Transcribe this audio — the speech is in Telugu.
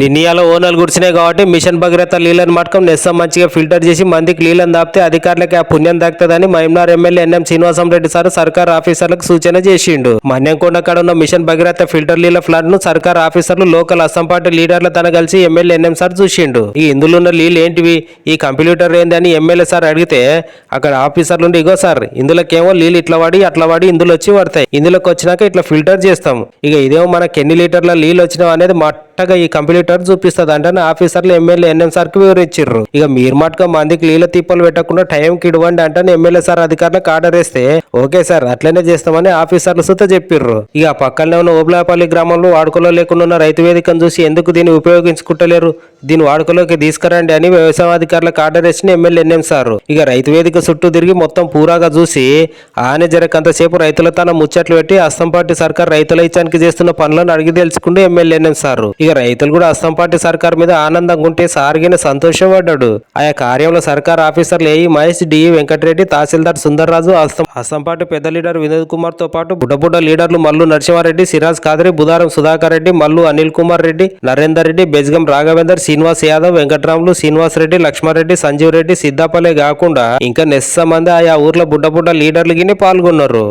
నిన్నయాల ఓనర్లు గుడిచినాయి కాబట్టి మిషన్ భగీరథ నీళ్ళని మటకం నెస్సం మంచిగా ఫిల్టర్ చేసి మందికి నీళ్ళని దాపితే అధికారులకి ఆ పుణ్యం దక్కుతుందని మహిమనార్ MLA NM Srinivasam Reddy sir సర్కార్ ఆఫీసర్లకు సూచన చేసిండు. మన్యంకొండ కాడ ఉన్న మిషన్ భగీరథ ఫిల్టర్ నీళ్ళ ఫ్లాట్ను సర్కార్ ఆఫీసర్లు లోకల్ అస్సాంపార్టీ లీడర్ల తన కలిసి ఎమ్మెల్యే ఎన్ఎం సార్ చూసిండు. ఈ ఇందులో ఉన్న నీళ్ళు ఏంటివి? ఈ కంప్యూటర్ ఏంది అని ఎమ్మెల్యే సార్ అడిగితే అక్కడ ఆఫీసర్లు ఉండి ఇగో సార్ ఇందులోకేమో నీళ్ళు ఇట్లా వాడి అట్లా వాడి ఇందులో వచ్చి పడతాయి. ఇందులోకి వచ్చినాక ఇట్లా ఫిల్టర్ చేస్తాం ఇక ఇదేమో మనకి ఎన్ని లీటర్ల నీళ్ళు వచ్చినావు అనేది మా కరెక్ట్గా ఈ కంప్యూటర్ చూపిస్తుంది అంటే ఆఫీసర్లు ఎమ్మెల్యే ఎన్ఎం సార్కి వివరించారు ఇక మీరు మటుగా మందికి నీళ్ళ తిప్పలు పెట్టకుండా టైంకి ఇవ్వండి అంటే ఎమ్మెల్యే సార్ అధికారులకు ఆర్డర్ వేస్తే ఓకే సార్ అట్లనే చేస్తామని ఆఫీసర్లు సుత చెప్పిర్రు. ఇక పక్కనే ఉన్న ఓబ్లాపల్లి గ్రామంలో వాడుకలో లేకుండా ఉన్న రైతు వేదికను చూసి ఎందుకు దీన్ని ఉపయోగించుకుంటలేరు? దీని వాడుకలోకి తీసుకురండి అని వ్యవసాయ అధికారులకు ఆర్డర్ ఇచ్చిన ఎమ్మెల్యే ఎన్ఎం సార్. ఇక రైతు వేదిక చుట్టూ తిరిగి మొత్తం పూరాగా చూసి ఆనే జరగంతసేపు రైతుల తన ముచ్చట్లు పెట్టి అస్తంపాటి సర్కార్ రైతుల ఇచ్చానికి చేస్తున్న పనులను అడిగి తెలుసుకుంటూ ఎమ్మెల్యే ఎన్ఎం సార్. ఇక రైతులు కూడా అస్తంపాటి సర్కార్ మీద ఆనందంగా ఉంటే సార్గిన సంతోషపడ్డాడు ఆయా కార్యంలో సర్కార్ ఆఫీసర్లు ఏఈ మహేష్ డిఈ వెంకటరెడ్డి తహసీల్దార్ సుందర్రాజు హస్తం పార్టీ పెద్ద లీడర్ వినోద్ కుమార్తో పాటు బుడ్డబుడ్డ లీడర్లు మల్లు నరసింహారెడ్డి సిరాజ్ కాదరి బుధారం సుధాకర్ రెడ్డి మల్లు అనిల్ కుమార్ రెడ్డి నరేందర్ రెడ్డి బెజ్గం రాఘవేందర్ శ్రీనివాస్ యాదవ్ వెంకట్రాములు శ్రీనివాస్ రెడ్డి లక్ష్మారెడ్డి సంజీవ్ రెడ్డి సిద్దాపలే కాకుండా ఇంకా నెస్స మంది ఆయా ఊర్ల బుడ్డబుడ్డ లీడర్లు గిని పాల్గొన్నారు.